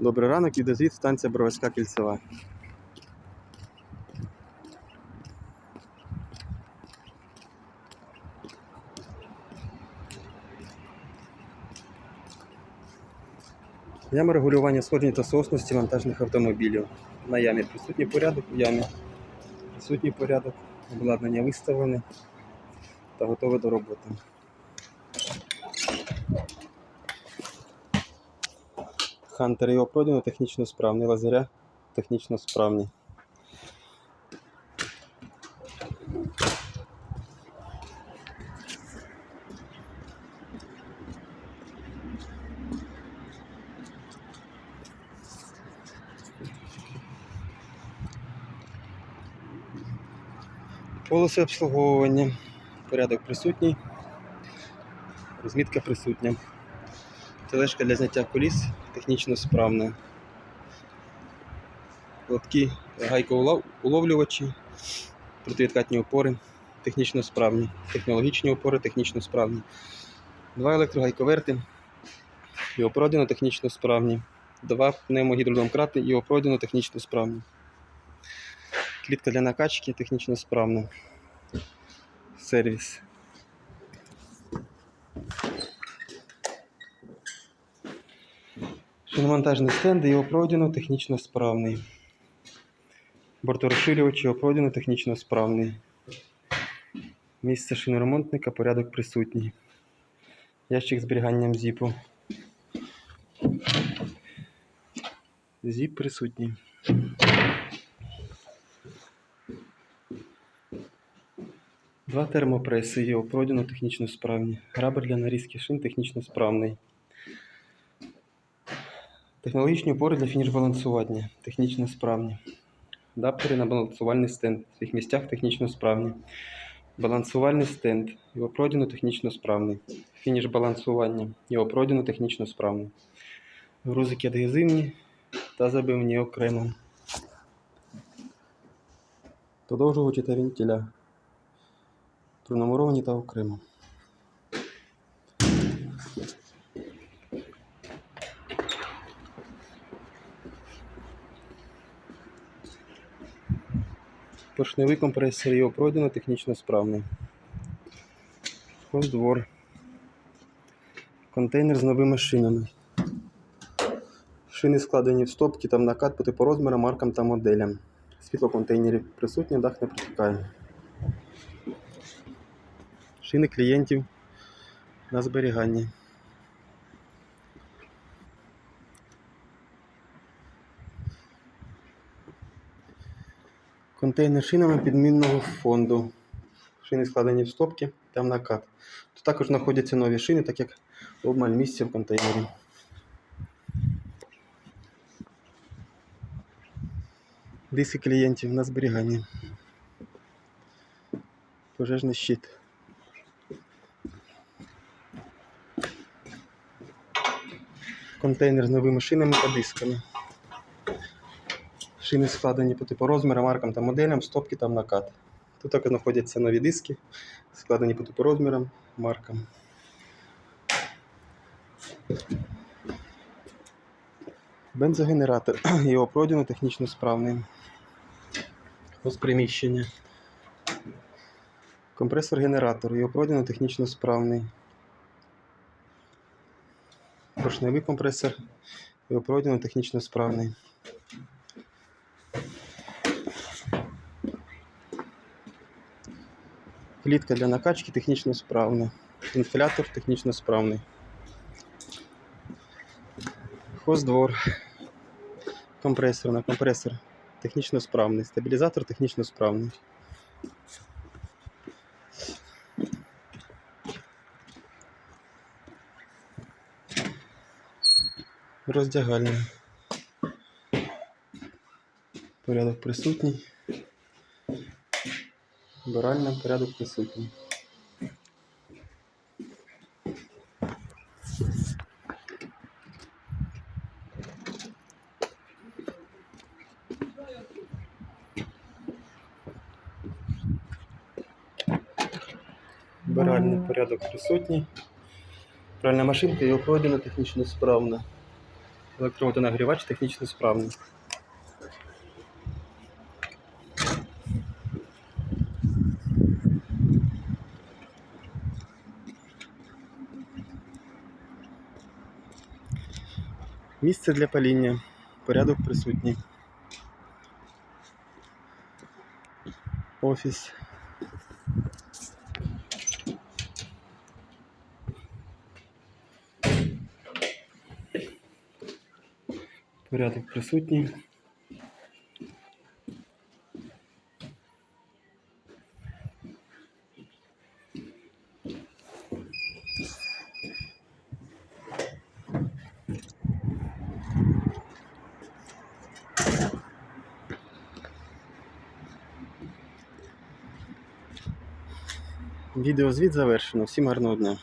Добрий ранок, відозвіт, станція Броварська кільцева. Яма регулювання сходжень та сосності вантажних автомобілів. На ямі присутній порядок, в ямі присутній порядок, обладнання виставлене та готове до роботи. Хантер його продано технічно справний, лазаря технічно справні. Полоси обслуговування. Порядок присутній. Розмітка присутня. Тележка для зняття коліс технічно справна. Лотки гайкоуловлювачі, противідкатні опори технічно справні, технологічні опори технічно справні. Два електрогайковерти, його пройдено технічно справні. Два пневмогідродомкрати, його пройдено технічно справні. Клітка для накачки технічно справна. Сервіс. Шиномонтажний стенд, його пройдено технічно справний. Борторозширювач пройдено технічно справний. Місце шиноремонтника, порядок присутній. Ящик зберіганням зіпу. Зіп присутній. Два термопреси його пройдено технічно справні. Грабер для нарізки шин технічно справний. Технологічні опори для фініш-балансування технічно справні. Адаптери на балансувальний стенд. В своїх місцях технічно справні. Балансувальний стенд. Його пройдено технічно справний. Фініш балансування. Його пройдено технічно справний. Грузики адгезивні та забивні окремо. Продовжувачі та вентиля. Пронумеровані та окремо. Поршневий компресор його пройдено технічно справний. Хоздвор. Контейнер з новими шинами. Шини складені в стопки, там накат по типу розмірам, маркам та моделям. Світло в контейнері присутнє, дах не протікає. Шини клієнтів на зберігання. Контейнер шинами підмінного фонду. Шини складені в стопки, там накат. Тут також знаходяться нові шини, так як обмаль місця в контейнері. Диски клієнтів на зберігання. Пожежний щит. Контейнер з новими шинами та дисками. Шини складені по типу розмірам, маркам та моделям, стопки там накат. Тут також знаходяться нові диски, складені по типу розмірам, маркам. Бензогенератор. Його пройдено технічно справний. Розприміщення. Компресор-генератор. Його пройдено технічно справний. Поршневий компресор. Його пройдено технічно справний. Клітка для накачки технічно справна. Інфлятор технічно справний. Хоздвор. Компресор на компресор технічно справний. Стабілізатор технічно справний. Роздягальня. Порядок присутній. Биральня порядок присутній. Биральний порядок присутній. Пральна машинка його пройдена технічно справна. Електроводонагрівач технічно справний. Місце для паління. Порядок присутній. Офіс. Порядок присутній. Відеозвіт завершено. Всім гарного дня.